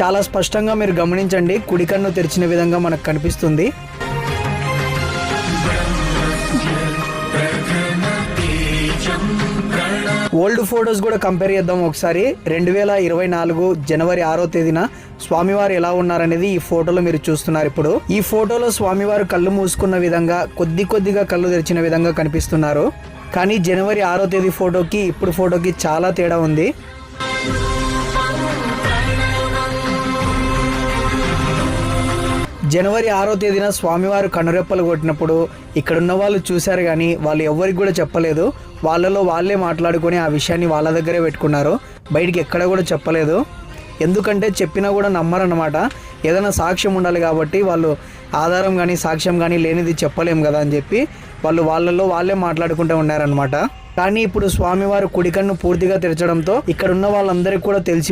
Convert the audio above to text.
చాలా స్పష్టంగా మీరు గమనించండి. కుడి కన్ను తెరిచిన విధంగా మనకు కనిపిస్తుంది. ఓల్డ్ ఫొటోస్ కూడా కంపేర్ చేద్దాం ఒకసారి. రెండు వేల ఇరవై నాలుగు జనవరి ఆరో తేదీన స్వామివారు ఎలా ఉన్నారనేది ఈ ఫోటోలో మీరు చూస్తున్నారు ఇప్పుడు. ఈ ఫోటోలో స్వామివారు కళ్ళు మూసుకున్న విధంగా కొద్ది కొద్దిగా కళ్ళు తెరిచిన విధంగా కనిపిస్తున్నారు. కానీ జనవరి ఆరో తేదీ ఫోటోకి ఇప్పుడు ఫోటోకి చాలా తేడా ఉంది. జనవరి ఆరో తేదీన స్వామివారు కనురెప్పలు కొట్టినప్పుడు ఇక్కడున్న వాళ్ళు చూశారు కానీ వాళ్ళు ఎవరికి కూడా చెప్పలేదు. వాళ్ళలో వాళ్ళే మాట్లాడుకొని ఆ విషయాన్ని వాళ్ళ దగ్గరే పెట్టుకున్నారు. బయటికి ఎక్కడ కూడా చెప్పలేదు. ఎందుకంటే చెప్పినా కూడా నమ్మరన్నమాట. ఏదైనా సాక్ష్యం ఉండాలి కాబట్టి వాళ్ళు ఆధారం కానీ సాక్ష్యం కానీ లేనిది చెప్పలేం కదా అని చెప్పి వాళ్ళు వాళ్ళలో వాళ్ళే మాట్లాడుకుంటూ ఉన్నారనమాట కానీ ఇప్పుడు స్వామివారు కుడికన్ను పూర్తిగా తెరచడంతో ఇక్కడ ఉన్న వాళ్ళందరికీ కూడా తెలిసి